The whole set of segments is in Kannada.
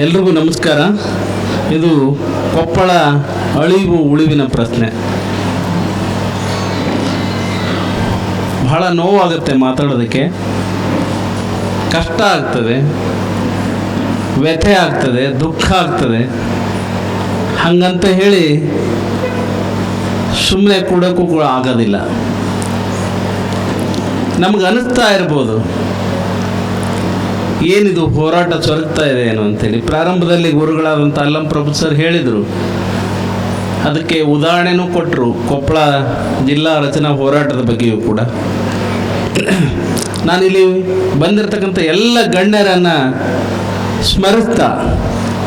ಎಲ್ರಿಗೂ ನಮಸ್ಕಾರ. ಇದು ಕೊಪ್ಪಳ ಅಳಿವು ಉಳಿವಿನ ಪ್ರಶ್ನೆ. ಬಹಳ ನೋವಾಗುತ್ತೆ ಮಾತಾಡೋದಕ್ಕೆ. ಕಷ್ಟ ಆಗ್ತದೆ. ವ್ಯಥೆ ಆಗ್ತದೆ, ದುಃಖ ಆಗ್ತದೆ. ಹಂಗಂತ ಹೇಳಿ ಸುಮ್ಮನೆ ಕೂಡಕ್ಕೂ ಕೂಡ ಆಗೋದಿಲ್ಲ. ನಮ್ಗೆ ಅನಿಸ್ತಾ ಇರ್ಬೋದು. ಏನಿದು ಹೋರಾಟ ಸೊರಗ್ತಾ ಇದೆ ಏನು ಅಂತೇಳಿ. ಪ್ರಾರಂಭದಲ್ಲಿ ಗುರುಗಳಾದಂಥ ಅಲ್ಲಂ ಪ್ರಭು ಸರ್ ಹೇಳಿದರು. ಅದಕ್ಕೆ ಉದಾಹರಣೆನೂ ಕೊಟ್ಟರು ಕೊಪ್ಪಳ ಜಿಲ್ಲಾ ರಚನಾ ಹೋರಾಟದ ಬಗ್ಗೆಯೂ ಕೂಡ. ನಾನಿಲ್ಲಿ ಬಂದಿರತಕ್ಕಂಥ ಎಲ್ಲ ಗಣ್ಯರನ್ನು ಸ್ಮರಿಸ್ತಾ,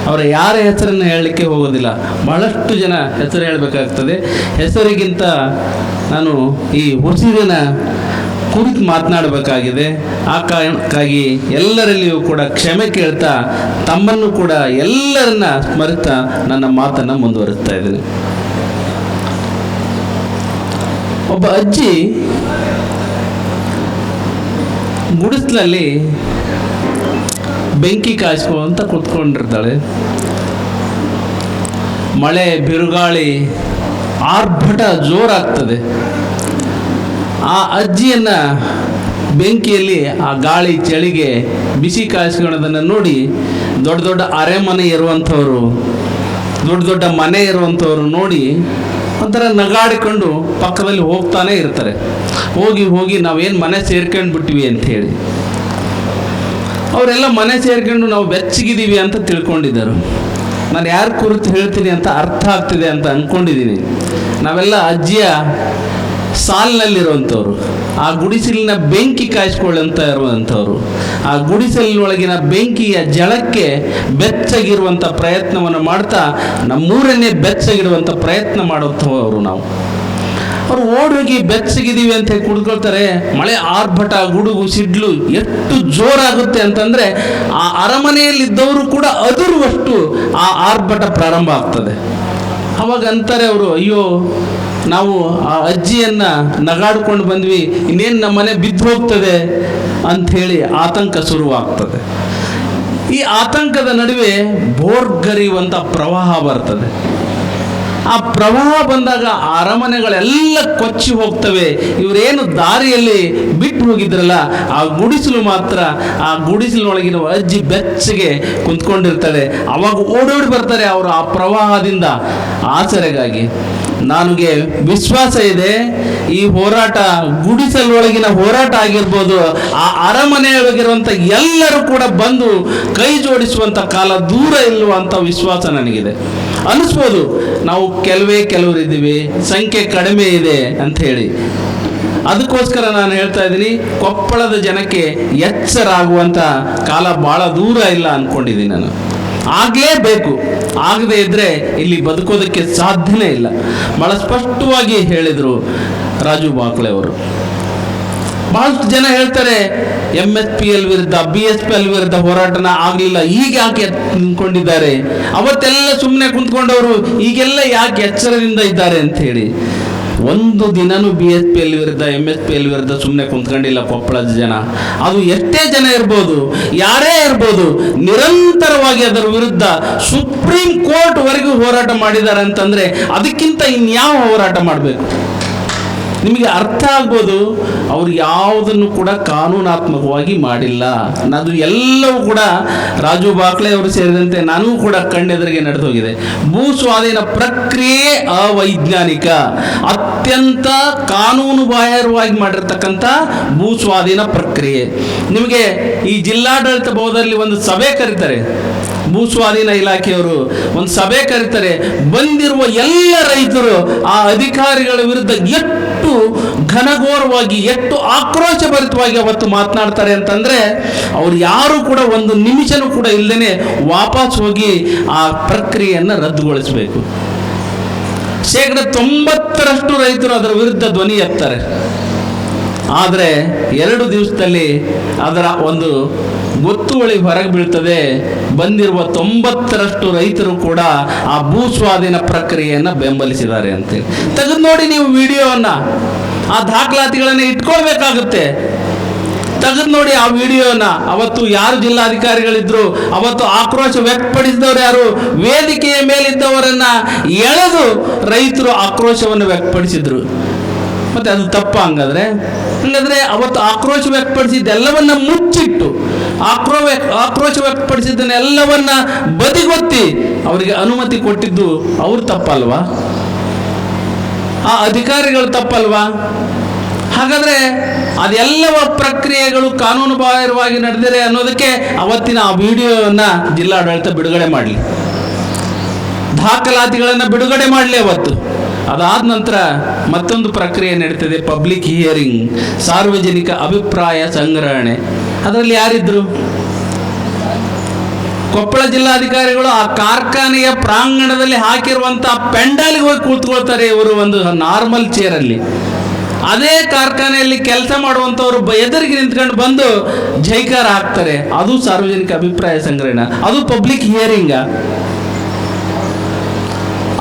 ಅವರ ಯಾರ ಹೆಸರನ್ನು ಹೇಳಲಿಕ್ಕೆ ಹೋಗೋದಿಲ್ಲ. ಬಹಳಷ್ಟು ಜನ ಹೆಸರು ಹೇಳಬೇಕಾಗ್ತದೆ. ಹೆಸರಿಗಿಂತ ನಾನು ಈ ಉಸಿರಿನ ಕುರಿತು ಮಾತನಾಡಬೇಕಾಗಿದೆ. ಆ ಕಾರಣಕ್ಕಾಗಿ ಎಲ್ಲರಲ್ಲಿಯೂ ಕೂಡ ಕ್ಷಮೆ ಕೇಳ್ತಾ ತಮ್ಮನ್ನು ಕೂಡ ಎಲ್ಲರನ್ನ ಸ್ಮರಿತಾ ನನ್ನ ಮಾತನ್ನು ಮುಂದುವರಿಸ್ತಾ ಇದ್ದೀನಿ. ಒಬ್ಬ ಅಜ್ಜಿ ಗುಡಿಸ್ಲಲ್ಲಿ ಬೆಂಕಿ ಕಾಯಿಸ್ಕೊಂತ ಕೂತ್ಕೊಂಡಿರ್ತಾಳೆ. ಮಳೆ, ಬಿರುಗಾಳಿ, ಆರ್ಭಟ ಜೋರಾಗ್ತದೆ. ಆ ಅಜ್ಜಿಯನ್ನು ಬೆಂಕಿಯಲ್ಲಿ, ಆ ಗಾಳಿ ಚಳಿಗೆ ಬಿಸಿ ಕಾಯಿಸ್ಕೊಳ್ಳೋದನ್ನು ನೋಡಿ ದೊಡ್ಡ ದೊಡ್ಡ ಅರೆಮನೆ ಇರುವಂಥವ್ರು, ದೊಡ್ಡ ದೊಡ್ಡ ಮನೆ ಇರುವಂಥವ್ರು ನೋಡಿ ಒಂಥರ ನಗಾಡಿಕೊಂಡು ಪಕ್ಕದಲ್ಲಿ ಹೋಗ್ತಾನೆ ಇರ್ತಾರೆ. ಹೋಗಿ ಹೋಗಿ ನಾವೇನು ಮನೆ ಸೇರ್ಕೊಂಡು ಬಿಟ್ವಿ ಅಂತ ಹೇಳಿ. ಅವರೆಲ್ಲ ಮನೆ ಸೇರ್ಕೊಂಡು ನಾವು ಬೆಚ್ಚಗಿದ್ದೀವಿ ಅಂತ ತಿಳ್ಕೊಂಡಿದ್ದರು. ನಾನು ಯಾರ ಕುರಿತು ಹೇಳ್ತೀನಿ ಅಂತ ಅರ್ಥ ಆಗ್ತಿದೆ ಅಂತ ಅಂದ್ಕೊಂಡಿದ್ದೀನಿ ನಾವೆಲ್ಲ ಅಜ್ಜಿಯ ಸಾಲಿನಲ್ಲಿರುವಂಥವ್ರು, ಆ ಗುಡಿಸಲಿನ ಬೆಂಕಿ ಕಾಯಿಸ್ಕೊಳ್ಳಂತ ಇರುವಂಥವ್ರು, ಆ ಗುಡಿಸಲಿನೊಳಗಿನ ಬೆಂಕಿಯ ಜಳಕ್ಕೆ ಬೆಚ್ಚಗಿರುವಂಥ ಪ್ರಯತ್ನವನ್ನು ಮಾಡ್ತಾ ನಮ್ಮೂರನ್ನೇ ಬೆಚ್ಚಗಿಡುವಂಥ ಪ್ರಯತ್ನ ಮಾಡುವಂಥವರು ನಾವು. ಅವ್ರು ಓಡೋಗಿ ಬೆಚ್ಚಗಿದ್ದೀವಿ ಅಂತ ಹೇಳಿ ಕುಡ್ಕೊಳ್ತಾರೆ, ಮಳೆ ಆರ್ಭಟ, ಗುಡುಗು, ಸಿಡ್ಲು ಎಷ್ಟು ಜೋರಾಗುತ್ತೆ ಅಂತಂದರೆ ಆ ಅರಮನೆಯಲ್ಲಿದ್ದವರು ಕೂಡ ಅದುರುವಷ್ಟು ಆ ಆರ್ಭಟ ಪ್ರಾರಂಭ ಆಗ್ತದೆ. ಅವಾಗ ಅಂತಾರೆ ಅವರು, ಅಯ್ಯೋ ನಾವು ಆ ಅಜ್ಜಿಯನ್ನ ನಗಾಡ್ಕೊಂಡು ಬಂದ್ವಿ, ಇನ್ನೇನು ನಮ್ಮ ಮನೆ ಬಿದ್ದು ಹೋಗ್ತದೆ ಅಂಥೇಳಿ ಆತಂಕ ಶುರುವಾಗ್ತದೆ. ಈ ಆತಂಕದ ನಡುವೆ ಬೋರ್ಗರಿಯುವಂಥ ಪ್ರವಾಹ ಬರ್ತದೆ. ಆ ಪ್ರವಾಹ ಬಂದಾಗ ಆ ಅರಮನೆಗಳೆಲ್ಲ ಕೊಚ್ಚಿ ಹೋಗ್ತವೆ. ಇವರೇನು ದಾರಿಯಲ್ಲಿ ಬಿಟ್ಟು ಹೋಗಿದ್ರಲ್ಲ, ಆ ಗುಡಿಸಲು ಮಾತ್ರ, ಆ ಗುಡಿಸಲಿನೊಳಗಿನ ಅಜ್ಜಿ ಬೆಚ್ಚಗೆ ಕುಂತ್ಕೊಂಡಿರ್ತಾಳೆ. ಅವಾಗ ಓಡೋಡಿ ಬರ್ತಾರೆ ಅವರು ಆ ಪ್ರವಾಹದಿಂದ ಆಸರೆಗಾಗಿ ನನಗೆ ವಿಶ್ವಾಸ ಇದೆ, ಈ ಹೋರಾಟ ಗುಡಿಸಲೊಳಗಿನ ಹೋರಾಟ ಆಗಿರ್ಬೋದು, ಆ ಅರಮನೆಯೊಳಗಿರುವಂಥ ಎಲ್ಲರೂ ಕೂಡ ಬಂದು ಕೈ ಜೋಡಿಸುವಂಥ ಕಾಲ ದೂರ ಇಲ್ಲುವಂಥ ವಿಶ್ವಾಸ ನನಗಿದೆ. ಅನಿಸ್ಬೋದು, ನಾವು ಕೆಲವೇ ಕೆಲವರು ಇದ್ದೀವಿ ಸಂಖ್ಯೆ ಕಡಿಮೆ ಇದೆ ಅಂತ ಹೇಳಿ. ಅದಕ್ಕೋಸ್ಕರ ನಾನು ಹೇಳ್ತಾ ಇದ್ದೀನಿ, ಕೊಪ್ಪಳದ ಜನಕ್ಕೆ ಎಚ್ಚರ ಆಗುವಂಥ ಕಾಲ ಭಾಳ ದೂರ ಇಲ್ಲ ಅಂದ್ಕೊಂಡಿದ್ದೀನಿ ನಾನು. ಆಗಲೇಬೇಕು. ಆಗದೇ ಇದ್ದರೆ ಇಲ್ಲಿ ಬದುಕೋದಕ್ಕೆ ಸಾಧ್ಯನೇ ಇಲ್ಲ. ಬಹಳ ಸ್ಪಷ್ಟವಾಗಿ ಹೇಳಿದರು ರಾಜು ಬಾಕ್ಲೆ ಅವರು. ಬಹಳಷ್ಟು ಜನ ಹೇಳ್ತಾರೆ ಎಂ ಎಸ್ ಪಿ ಎಲ್ ವಿರುದ್ಧ ಬಿ ಎಸ್ ಪಿ ಎಲ್ ವಿರುದ್ಧ ಹೋರಾಟನ ಆಗಲಿಲ್ಲ ಈಗ ಯಾಕೆ ನಿಂತ್ಕೊಂಡಿದ್ದಾರೆ ಅವತ್ತೆಲ್ಲ ಸುಮ್ಮನೆ ಕುಂತ್ಕೊಂಡವರು, ಈಗೆಲ್ಲ ಯಾಕೆ ಎಚ್ಚರದಿಂದ ಇದ್ದಾರೆ ಅಂತ ಹೇಳಿ. ಒಂದು ದಿನನೂ ಬಿ ಎಸ್ ಪಿ ಎಲ್ ವಿರುದ್ಧ ಎಂ ಎಸ್ ಪಿ ಎಲ್ ವಿರುದ್ಧ ಸುಮ್ಮನೆ ಕುಂತ್ಕೊಂಡಿಲ್ಲ ಕೊಪ್ಪಳದ ಜನ. ಅದು ಎಷ್ಟೇ ಜನ ಇರ್ಬೋದು, ಯಾರೇ ಇರ್ಬೋದು, ನಿರಂತರವಾಗಿ ಅದರ ವಿರುದ್ಧ ಸುಪ್ರೀಂ ಕೋರ್ಟ್ವರೆಗೂ ಹೋರಾಟ ಮಾಡಿದ್ದಾರೆ ಅಂತಂದರೆ ಅದಕ್ಕಿಂತ ಇನ್ಯಾವ ಹೋರಾಟ ಮಾಡಬೇಕು? ನಿಮಗೆ ಅರ್ಥ ಆಗ್ಬೋದು, ಅವರು ಯಾವುದನ್ನು ಕೂಡ ಕಾನೂನಾತ್ಮಕವಾಗಿ ಮಾಡಿಲ್ಲ. ಅದು ಎಲ್ಲವೂ ಕೂಡ ರಾಜು ಬಾಕ್ಲೆ ಅವರು ಸೇರಿದಂತೆ ನಾನು ಕೂಡ ಕಣ್ಣೆದುರಿಗೆ ನಡೆದು ಹೋಗಿದೆ ಭೂ ಸ್ವಾಧೀನ ಪ್ರಕ್ರಿಯೆ ಅವೈಜ್ಞಾನಿಕ. ಅತ್ಯಂತ ಕಾನೂನು ಬಾಹಿರವಾಗಿ ಮಾಡಿರ್ತಕ್ಕಂಥ ಭೂ ಸ್ವಾಧೀನ ಪ್ರಕ್ರಿಯೆ. ನಿಮಗೆ ಈ ಜಿಲ್ಲಾಡಳಿತ ಭವನದಲ್ಲಿ ಒಂದು ಸಭೆ ಕರೀತಾರೆ. ಭೂ ಸ್ವಾಧೀನ ಇಲಾಖೆಯವರು ಒಂದು ಸಭೆ ಕರೀತಾರೆ. ಬಂದಿರುವ ಎಲ್ಲ ರೈತರು ಆ ಅಧಿಕಾರಿಗಳ ವಿರುದ್ಧ ಎಷ್ಟು ಘನಘೋರವಾಗಿ, ಎಷ್ಟು ಆಕ್ರೋಶಭರಿತವಾಗಿ ಅವತ್ತು ಮಾತನಾಡ್ತಾರೆ ಅಂತಂದ್ರೆ, ಅವ್ರು ಯಾರು ಕೂಡ ಒಂದು ನಿಮಿಷನೂ ಕೂಡ ಇಲ್ಲದೇನೆ ವಾಪಸ್ ಹೋಗಿ ಆ ಪ್ರಕ್ರಿಯೆಯನ್ನು ರದ್ದುಗೊಳಿಸಬೇಕು. ಶೇಕಡ ತೊಂಬತ್ತರಷ್ಟು ರೈತರು ಅದರ ವಿರುದ್ಧ ಧ್ವನಿ ಎತ್ತಾರೆ. ಆದರೆ ಎರಡು ದಿವಸದಲ್ಲಿ ಅದರ ಒಂದು ಗೊತ್ತುವಳಿ ಹೊರಗೆ ಬೀಳ್ತದೆ. ಬಂದಿರುವ ತೊಂಬತ್ತರಷ್ಟು ರೈತರು ಕೂಡ ಆ ಭೂ ಸ್ವಾಧೀನ ಪ್ರಕ್ರಿಯೆಯನ್ನು ಬೆಂಬಲಿಸಿದ್ದಾರೆ ಅಂತೇಳಿ. ತೆಗೆದು ನೋಡಿ ನೀವು ವಿಡಿಯೋವನ್ನ. ಆ ದಾಖಲಾತಿಗಳನ್ನು ಇಟ್ಕೊಳ್ಬೇಕಾಗುತ್ತೆ. ತೆಗೆದು ನೋಡಿ ಆ ವಿಡಿಯೋನ ಅವತ್ತು ಯಾರು ಜಿಲ್ಲಾಧಿಕಾರಿಗಳಿದ್ರು? ಅವತ್ತು ಆಕ್ರೋಶ ವ್ಯಕ್ತಪಡಿಸಿದವರು ಯಾರು? ವೇದಿಕೆಯ ಮೇಲಿದ್ದವರನ್ನ ಎಳೆದು ರೈತರು ಆಕ್ರೋಶವನ್ನು ವ್ಯಕ್ತಪಡಿಸಿದ್ರು. ಮತ್ತೆ ಅದು ತಪ್ಪ ಹಂಗಾದ್ರೆ? ಹಂಗಾದ್ರೆ ಅವತ್ತು ಆಕ್ರೋಶ ವ್ಯಕ್ತಪಡಿಸಿದ್ದೆಲ್ಲವನ್ನ ಮುಚ್ಚಿಟ್ಟು ಆಕ್ರೋ ಆಕ್ರೋಶ ವ್ಯಕ್ತಪಡಿಸಿದ್ದನ್ನೆಲ್ಲವನ್ನ ಬದಿಗೊತ್ತಿ ಅವರಿಗೆ ಅನುಮತಿ ಕೊಟ್ಟಿದ್ದು ಅವ್ರು ತಪ್ಪಲ್ವಾ? ಆ ಅಧಿಕಾರಿಗಳು ತಪ್ಪಲ್ವಾ? ಹಾಗಾದ್ರೆ ಅದೆಲ್ಲವ ಪ್ರಕ್ರಿಯೆಗಳು ಕಾನೂನು ಬಾಹಿರವಾಗಿ ನಡೆದಿದೆ ಅನ್ನೋದಕ್ಕೆ ಅವತ್ತಿನ ಆ ವಿಡಿಯೋವನ್ನ ಜಿಲ್ಲಾಡಳಿತ ಬಿಡುಗಡೆ ಮಾಡಲಿ. ದಾಖಲಾತಿಗಳನ್ನು ಬಿಡುಗಡೆ ಮಾಡಲಿ ಅವತ್ತು. ಅದಾದ ನಂತರ ಮತ್ತೊಂದು ಪ್ರಕ್ರಿಯೆ ನಡೀತದೆ ಪಬ್ಲಿಕ್ ಹಿಯರಿಂಗ್ ಸಾರ್ವಜನಿಕ ಅಭಿಪ್ರಾಯ ಸಂಗ್ರಹಣೆ. ಅದರಲ್ಲಿ ಯಾರಿದ್ರು? ಕೊಪ್ಪಳ ಜಿಲ್ಲಾಧಿಕಾರಿಗಳು ಆ ಕಾರ್ಖಾನೆಯ ಪ್ರಾಂಗಣದಲ್ಲಿ ಹಾಕಿರುವಂತ ಪೆಂಡಾಲಿಗೆ ಹೋಗಿ ಕೂತ್ಕೊಳ್ತಾರೆ ಇವರು ಒಂದು ನಾರ್ಮಲ್ ಚೇರಲ್ಲಿ ಅದೇ ಕಾರ್ಖಾನೆಯಲ್ಲಿ ಕೆಲಸ ಮಾಡುವಂಥವ್ರು ಎದುರಿಗೆ ನಿಂತ್ಕೊಂಡು ಬಂದು ಜೈಕಾರ ಹಾಕ್ತಾರೆ. ಅದು ಸಾರ್ವಜನಿಕ ಅಭಿಪ್ರಾಯ ಸಂಗ್ರಹಣ. ಅದು ಪಬ್ಲಿಕ್ ಹಿಯರಿಂಗ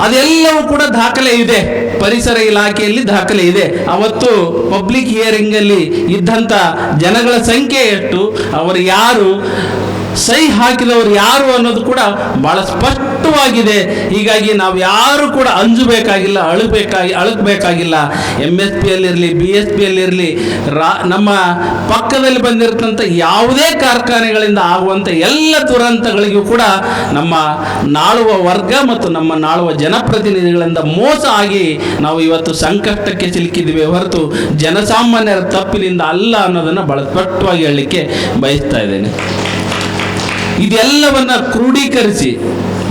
ಅದೆಲ್ಲವೂ ಕೂಡ ದಾಖಲೆ ಇದೆ. ಪರಿಸರ ಇಲಾಖೆಯಲ್ಲಿ ದಾಖಲೆ ಇದೆ. ಅವತ್ತು ಪಬ್ಲಿಕ್ ಹಿಯರಿಂಗ್ ಅಲ್ಲಿ ಇದ್ದಂತ ಜನಗಳ ಸಂಖ್ಯೆ ಎಷ್ಟು, ಅವರು ಯಾರು, ಸಹಿ ಹಾಕಿದವರು ಯಾರು ಅನ್ನೋದು ಕೂಡ ಬಹಳ ಸ್ಪಷ್ಟವಾಗಿದೆ ಹೀಗಾಗಿ ನಾವು ಯಾರು ಕೂಡ ಅಂಜಬೇಕಾಗಿಲ್ಲ, ಅಳಬೇಕಾಗಿ ಅಳಕಬೇಕಾಗಿಲ್ಲ ಎಂ ಎಸ್ ಪಿ ಅಲ್ಲಿರಲಿ ಬಿ ಎಸ್ ಪಿ ಅಲ್ಲಿರಲಿ ರಾ, ನಮ್ಮ ಪಕ್ಕದಲ್ಲಿ ಬಂದಿರತಂಥ ಯಾವುದೇ ಕಾರ್ಖಾನೆಗಳಿಂದ ಆಗುವಂಥ ಎಲ್ಲ ದುರಂತಗಳಿಗೂ ಕೂಡ ನಮ್ಮ ನಾಳುವ ವರ್ಗ ಮತ್ತು ನಮ್ಮ ನಾಳುವ ಜನಪ್ರತಿನಿಧಿಗಳಿಂದ ಮೋಸ ಆಗಿ ನಾವು ಇವತ್ತು ಸಂಕಷ್ಟಕ್ಕೆ ಸಿಲುಕಿದ್ದೀವಿ ಹೊರತು ಜನಸಾಮಾನ್ಯರ ತಪ್ಪಿನಿಂದ ಅಲ್ಲ ಅನ್ನೋದನ್ನು ಬಹಳ ಸ್ಪಷ್ಟವಾಗಿ ಹೇಳಲಿಕ್ಕೆ ಬಯಸ್ತಾ ಇದ್ದೇನೆ. ಇದೆಲ್ಲವನ್ನ ಕ್ರೋಢೀಕರಿಸಿ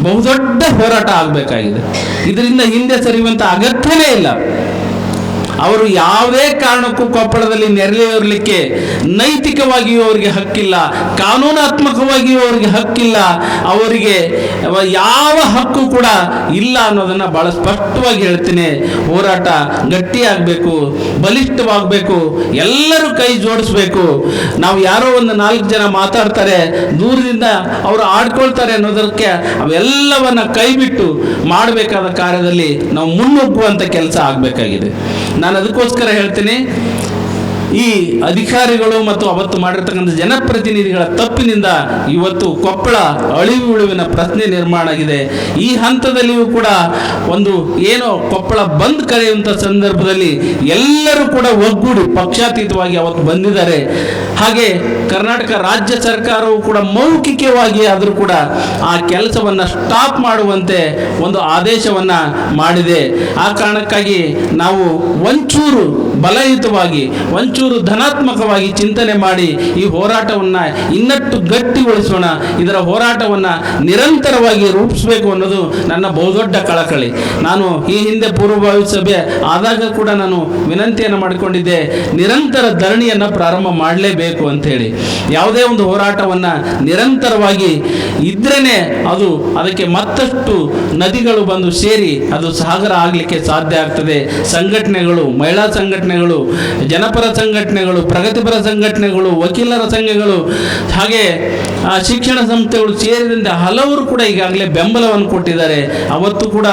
ಬಹುದೊಡ್ಡ ಹೋರಾಟ ಆಗಬೇಕಾಗಿದೆ. ಇದರಿಂದ ಹಿಂದೆ ಸರಿಯುವಂತ ಅಗತ್ಯನೇ ಇಲ್ಲ. ಅವರು ಯಾವುದೇ ಕಾರಣಕ್ಕೂ ಕೊಪ್ಪಳದಲ್ಲಿ ನೆರಳಿರಲಿಕ್ಕೆ ನೈತಿಕವಾಗಿಯೂ ಅವರಿಗೆ ಹಕ್ಕಿಲ್ಲ, ಕಾನೂನಾತ್ಮಕವಾಗಿಯೂ ಅವರಿಗೆ ಹಕ್ಕಿಲ್ಲ, ಅವರಿಗೆ ಯಾವ ಹಕ್ಕು ಕೂಡ ಇಲ್ಲ ಅನ್ನೋದನ್ನು ಬಹಳ ಸ್ಪಷ್ಟವಾಗಿ ಹೇಳ್ತೀನಿ. ಹೋರಾಟ ಗಟ್ಟಿಯಾಗಬೇಕು, ಬಲಿಷ್ಠವಾಗಬೇಕು, ಎಲ್ಲರೂ ಕೈ ಜೋಡಿಸ್ಬೇಕು. ನಾವು ಯಾರೋ ಒಂದು ನಾಲ್ಕು ಜನ ಮಾತಾಡ್ತಾರೆ, ದೂರದಿಂದ ಅವರು ಆಡ್ಕೊಳ್ತಾರೆ ಅನ್ನೋದಕ್ಕೆ ಅವೆಲ್ಲವನ್ನ ಕೈಬಿಟ್ಟು ಮಾಡಬೇಕಾದ ಕಾರ್ಯದಲ್ಲಿ ನಾವು ಮುನ್ನುಗ್ಗುವಂಥ ಕೆಲಸ ಆಗಬೇಕಾಗಿದೆ. ನಾನು ಅದಕ್ಕೋಸ್ಕರ ಹೇಳ್ತೀನಿ ಈ ಅಧಿಕಾರಿಗಳು ಮತ್ತು ಅವತ್ತು ಮಾಡಿರ್ತಕ್ಕಂಥ ಜನಪ್ರತಿನಿಧಿಗಳ ತಪ್ಪಿನಿಂದ ಇವತ್ತು ಕೊಪ್ಪಳ ಅಳಿವು ಉಳಿವಿನ ಪ್ರಶ್ನೆ ನಿರ್ಮಾಣ ಆಗಿದೆ. ಈ ಹಂತದಲ್ಲಿಯೂ ಕೂಡ ಒಂದು ಏನೋ ಕೊಪ್ಪಳ ಬಂದ್ ಕರೆಯುವಂಥ ಸಂದರ್ಭದಲ್ಲಿ ಎಲ್ಲರೂ ಕೂಡ ಒಗ್ಗೂಡಿ ಪಕ್ಷಾತೀತವಾಗಿ ಅವತ್ತು ಬಂದಿದ್ದಾರೆ. ಹಾಗೆ ಕರ್ನಾಟಕ ರಾಜ್ಯ ಸರ್ಕಾರವು ಕೂಡ ಮೌಖಿಕವಾಗಿ ಆದರೂ ಕೂಡ ಆ ಕೆಲಸವನ್ನು ಸ್ಟಾಪ್ ಮಾಡುವಂತೆ ಒಂದು ಆದೇಶವನ್ನ ಮಾಡಿದೆ. ಆ ಕಾರಣಕ್ಕಾಗಿ ನಾವು ಒಂಚೂರು ಬಲಯುತವಾಗಿ, ಒಂಚೂರು ಧನಾತ್ಮಕವಾಗಿ ಚಿಂತನೆ ಮಾಡಿ ಈ ಹೋರಾಟವನ್ನು ಇನ್ನಷ್ಟು ಗಟ್ಟಿಗೊಳಿಸೋಣ, ಇದರ ಹೋರಾಟವನ್ನು ನಿರಂತರವಾಗಿ ರೂಪಿಸಬೇಕು ಅನ್ನೋದು ನನ್ನ ಬಹುದೊಡ್ಡ ಕಳಕಳಿ. ನಾನು ಈ ಹಿಂದೆ ಪೂರ್ವಭಾವಿ ಸಭೆ ಆದಾಗ ಕೂಡ ನಾನು ವಿನಂತಿಯನ್ನು ಮಾಡಿಕೊಂಡಿದ್ದೆ, ನಿರಂತರ ಧರಣಿಯನ್ನು ಪ್ರಾರಂಭ ಮಾಡಲೇಬೇಕು ಅಂತೇಳಿ ಯಾವುದೇ ಒಂದು ಹೋರಾಟವನ್ನು ನಿರಂತರವಾಗಿ ಇದ್ರೇನೆ ಅದು ಅದಕ್ಕೆ ಮತ್ತಷ್ಟು ನದಿಗಳು ಬಂದು ಸೇರಿ ಅದು ಸಾಗರ ಆಗಲಿಕ್ಕೆ ಸಾಧ್ಯ ಆಗ್ತದೆ. ಸಂಘಟನೆಗಳು, ಮಹಿಳಾ ಸಂಘಟನೆಗಳು, ಜನಪರ ಸಂಘಟನೆಗಳು, ಪ್ರಗತಿಪರ ಸಂಘಟನೆಗಳು, ವಕೀಲರ ಸಂಘಗಳು, ಹಾಗೆ ಶಿಕ್ಷಣ ಸಂಸ್ಥೆಗಳು ಸೇರಿದಂತೆ ಹಲವರು ಕೂಡ ಈಗಾಗಲೇ ಬೆಂಬಲವನ್ನು ಕೊಟ್ಟಿದ್ದಾರೆ. ಅವತ್ತು ಕೂಡ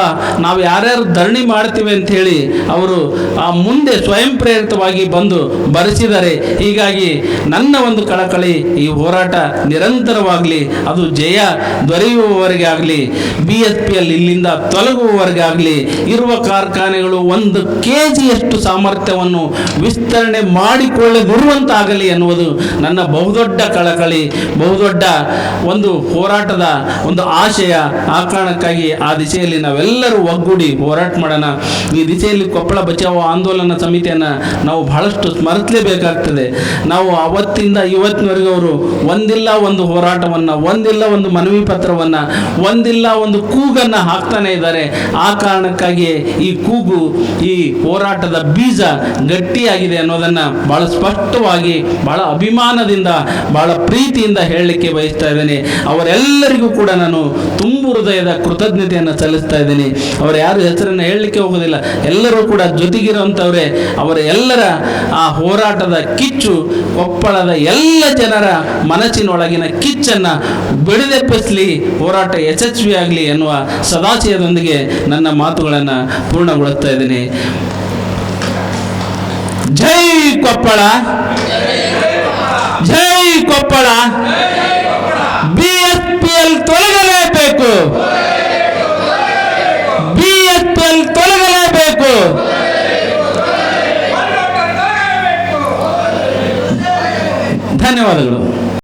ನಾವು ಯಾರ್ಯಾರು ಧರಣಿ ಮಾಡ್ತೀವಿ ಅಂತ ಹೇಳಿ ಅವರು ಆ ಮುಂದೆ ಸ್ವಯಂ ಪ್ರೇರಿತವಾಗಿ ಬಂದು ಬರೆಸಿದ್ದಾರೆ. ಹೀಗಾಗಿ ನನ್ನ ಒಂದು ಕಳಕಳಿ ಈ ಹೋರಾಟ ನಿರಂತರವಾಗಲಿ, ಅದು ಜಯ ದೊರೆಯುವವರೆಗೆ ಆಗಲಿ ಬಿ ಎಸ್ ಪಿಯಲ್ಲಿ ಇಲ್ಲಿಂದ ತೊಲಗುವವರೆಗೆ ಆಗಲಿ, ಇರುವ ಕಾರ್ಖಾನೆಗಳು ಒಂದು ಕೆ ಜಿಯಷ್ಟು ಸಾಮರ್ಥ್ಯವನ್ನು ವಿಸ್ತರಣೆ ಮಾಡಿಕೊಳ್ಳದಿರುವಂತಾಗಲಿ ಎನ್ನುವುದು ನನ್ನ ಬಹುದೊಡ್ಡ ಕಳಕಳಿ, ಬಹುದೊಡ್ಡ ಒಂದು ಹೋರಾಟದ ಒಂದು ಆಶಯ. ಆ ಕಾರಣಕ್ಕಾಗಿ ಆ ದಿಶೆಯಲ್ಲಿ ನಾವೆಲ್ಲರೂ ಒಗ್ಗೂಡಿ ಹೋರಾಟ ಮಾಡೋಣ. ಈ ದಿಶೆಯಲ್ಲಿ ಕೊಪ್ಪಳ ಬಚಾವ ಆಂದೋಲನ ಸಮಿತಿಯನ್ನು ನಾವು ಬಹಳಷ್ಟು ಸ್ಮರಿಸಲೇಬೇಕಾಗ್ತದೆ. ನಾವು ಅವತ್ತಿಂದ ಇವತ್ತಿನವರೆಗೂ ಅವರು ಒಂದಿಲ್ಲ ಒಂದು ಹೋರಾಟವನ್ನು, ಒಂದಿಲ್ಲ ಒಂದು ಮನವಿ ಪತ್ರವನ್ನು, ಒಂದಿಲ್ಲ ಒಂದು ಕೂಗನ್ನು ಹಾಕ್ತಾನೆ ಇದ್ದಾರೆ. ಆ ಕಾರಣಕ್ಕಾಗಿಯೇ ಈ ಕೂಗು, ಈ ಹೋರಾಟದ ಬೀಜ ಗಟ್ಟಿಯಾಗಿದೆ ಅನ್ನೋದನ್ನು ಬಹಳ ಸ್ಪಷ್ಟವಾಗಿ, ಬಹಳ ಅಭಿಮಾನದಿಂದ, ಬಹಳ ಪ್ರೀತಿಯಿಂದ ಹೇಳಲಿಕ್ಕೆ ಬಯಸ್ತಾ ಇದ್ದೇನೆ. ಅವರೆಲ್ಲರಿಗೂ ಕೂಡ ನಾನು ತುಂಬು ಹೃದಯದ ಕೃತಜ್ಞತೆಯನ್ನು ಸಲ್ಲಿಸ್ತಾ ಇದ್ದೀನಿ. ಅವರ ಯಾರು ಹೆಸರನ್ನು ಹೇಳಲಿಕ್ಕೆ ಹೋಗೋದಿಲ್ಲ. ಎಲ್ಲರೂ ಕೂಡ ಜೊತೆಗಿರುವಂಥವರೇ ಅವರ ಎಲ್ಲರ ಆ ಹೋರಾಟದ ಕಿಚ್ಚು, ಕೊಪ್ಪಳದ ಎಲ್ಲ ಜನರ ಮನಸ್ಸಿನೊಳಗಿನ ಕಿಚ್ಚನ್ನು ಬೆಳೆದೆಪ್ಪಿಸಲಿ ಹೋರಾಟ ಯಶಸ್ವಿಯಾಗಲಿ ಎನ್ನುವ ಸದಾಶಯದೊಂದಿಗೆ ನನ್ನ ಮಾತುಗಳನ್ನು ಪೂರ್ಣಗೊಳಿಸ್ತಾ ಇದ್ದೀನಿ. ಜೈ ಕೊಪ್ಪಳ? ಜೈ Koppal. B S P L ತೊಲಗಲೇಬೇಕು. B S P L ತೊಲಗಲೇಬೇಕು. ಧನ್ಯವಾದಗಳು.